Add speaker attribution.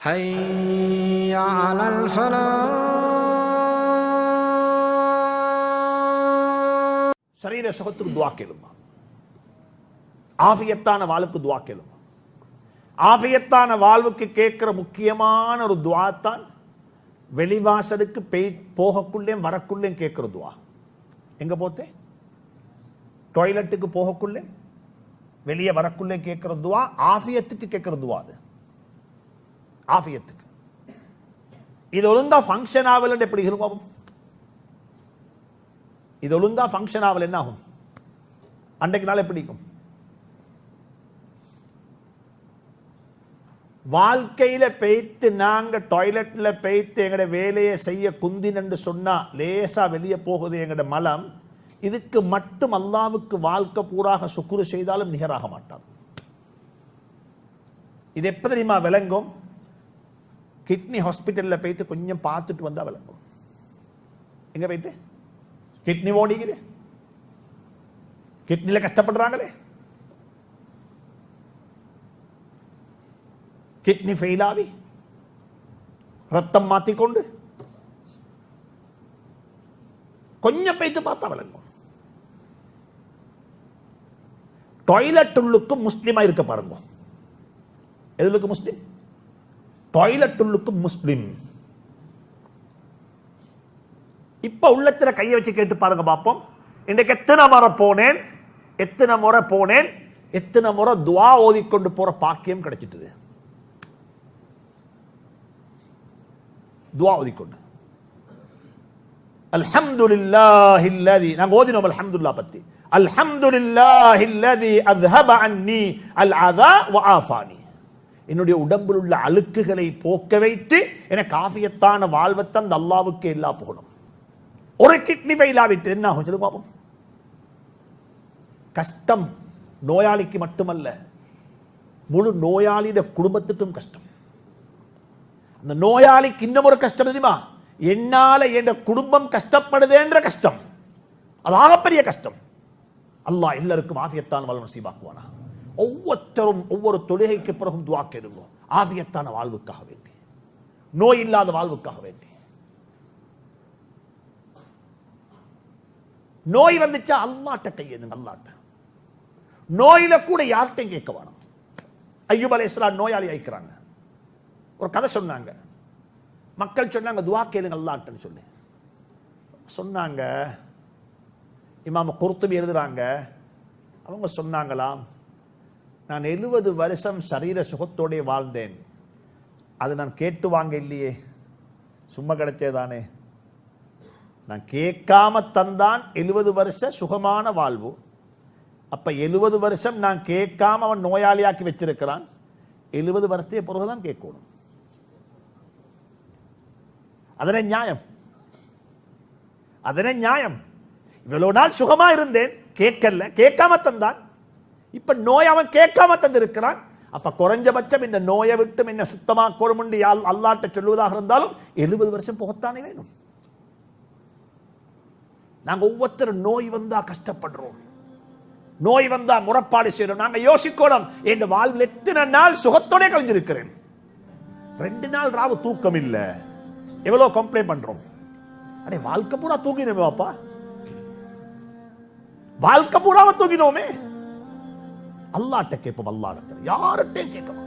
Speaker 1: حي على الفلاح
Speaker 2: சரீர சுகத்துக்கு துவா கேளுமா ஆஃபியத்தான வாழ்வுக்கு துவா கேளுமா ஆஃபியத்தான வாழ்வுக்கு கேட்கிற முக்கியமான ஒரு துவா தான் வெளிவாசலுக்கு பெய் போகக்குள்ளேயும் வரக்குள்ளேயும் கேட்கிற துவா எங்க போத்தே டாய்லெட்டுக்கு போகக்குள்ளே வெளியே வரக்குள்ளே கேட்கிற துவா ஆஃபியத்துக்கு கேட்கிற துவா அது ஆஃபியத்துக்கு இது ஒழுங்கா ஃபங்க்ஷன் ஆகலன்னு எப்படி இருக்கும் இது ஒழுங்கா ஃபங்க்ஷன் ஆகல என்ன ஆகும்? அன்றைக்கு நாள் எப்படி இருக்கும்? வாழ்க்கையில பெய்த்து நாங்க டாய்லெட்ல பெய்த்து எங்கட வேலையை செய்ய குந்தினு சொன்னா லேசா வெளியே போகுது எங்கட மலம் இதுக்கு மட்டும் அல்லாவுக்கு வாழ்க்கை பூராக சுக்குரு செய்தாலும் நிகராக மாட்டாது. இது எப்ப தெரியுமா விளங்கும்? கிட்னி ஹாஸ்பிட்டலில் போய்த்து கொஞ்சம் பார்த்துட்டு வந்தா விளங்கும் எங்கே போய்த்து கிட்னி ஓடிக்குது. கிட்னில கஷ்டப்படுறாங்களே. கிட்னி ஃபெயில் ஆகி ரத்தம் மாற்றிக்கொண்டு கொஞ்சம் பேத்து பார்த்தா விளங்கும் டாய்லெட் உள்ளுக்கு முஸ்லிமா இருக்க பாருங்க. எதுலுக்கு முஸ்லிம்? டாய்லெட் முஸ்லிம் இப்ப உள்ளத்துல கையை வச்சு கேட்டு பாருங்க பார்ப்போம் இன்றைக்கு எத்தனை முறை போனேன்? எத்தனை முறை போனேன்? எத்தனை முறை துவா ஓதிக்கொண்டு போற பாக்கியம் கிடைச்சிட்டுது. துவா ஓதிக்கொண்டு. அல்ஹம்துலில்லாஹி அல்லதி நாங்க ஓதினோம் அல்ஹம்துலில்லாஹ் பத்தி. அல்ஹம்துலில்லாஹி அல்லதி அஸ்ஹப அன்னி அல் அதா வ ஆஃபானி என்னுடைய உடம்பில் உள்ள அழுக்குகளை போக்க வைத்து என காஃபியத்தான வாழ்வத்தை அந்த அல்லாவுக்கு எல்லா போகணும் ஒரு கிட்னி ஃபெயில் ஆகிட்டு என்ன ஆகும் சொல்லு பாப்போம். கஷ்டம் நோயாளிக்கு மட்டுமல்ல முழு நோயாளியோட குடும்பத்துக்கும் கஷ்டம். அந்த நோயாளிக்கு இன்னும் ஒரு கஷ்டம் தெரியுமா? என்னால என் குடும்பம் கஷ்டப்படுதேன்ற கஷ்டம். அது ஆகப்பெரிய கஷ்டம். அல்லாஹ் எல்லாருக்கும் ஆஃபியத்தான் வல்லம் சீபாக்குவானா ஒவ்வொருத்தரும் ஒவ்வொரு தொழுகைக்கு பிறகும் துவா கேளுங்க. ஆவியத்தான வாழ்வுக்காக வேண்டி. நோய் இல்லாத வாழ்வுக்காக வேண்டி. நோய் வந்துச்சா அல்லாட்ட கையெழுங்க அல்லாட்ட. நோயில கூட யார்கிட்டையும் கேட்க வேணும். ஐயூப் அலை இஸ்லாம் நோயாளி ஆயிக்கிறாங்க ஒரு கதை சொன்னாங்க. மக்கள் சொன்னாங்க துவா கேளுங்க அல்லாட்டன்னு சொல்லி. சொன்னாங்க. இமாம குருத்துபி எழுதுறாங்க. அவங்க சொன்னாங்களாம் நான் எழுபது வருஷம் சரீர சுகத்தோடே வாழ்ந்தேன். அது நான் கேட்டு வாங்க இல்லையே சும்மா கிடைச்சேதானே நான் கேட்காம தந்தான் எழுபது வருஷ சுகமான வாழ்வு. அப்ப எழுபது வருஷம் நான் கேட்காம அவன் நோயாளியாக்கி வச்சிருக்கிறான். எழுபது வருஷத்தைய பிறகுதான் கேட்கணும். அதனே நியாயம். அதனே நியாயம். இவ்வளவு நாள் சுகமா இருந்தேன். கேட்கல. கேட்காம தந்தான். இப்ப நோய் அவன் கேட்காம தந்திருக்கிறான். அப்ப குறைஞ்சபட்சம் இந்த நோயை விட்டு என்ன சுத்தமாக்கணும் அல்லாட்ட சொல்லுவதாக இருந்தாலும் எழுபது வருஷம் போகத்தானே வேணும். நாங்க ஒவ்வொருத்தரும் நோய் வந்தா கஷ்டப்படுறோம். நோய் வந்தா முறப்பாடு செய்யறோம் நாங்க யோசிக்கணும் என் வாழ்வில் எத்தனை நாள் சுகத்தோட கழிஞ்சிருக்கிறேன். ரெண்டு நாள் ராவு தூக்கம் இல்ல. எவ்வளவு கம்ப்ளைண்ட் பண்றோம். அடே வாழ்க்கை பூரா தூங்கினோமே பாப்பா. வாழ்க்கை பூராவ தூங்கினோமே. அல்லாட்ட கேட்போம் அல்லாடத்தில் யார்கிட்டையும் கேட்க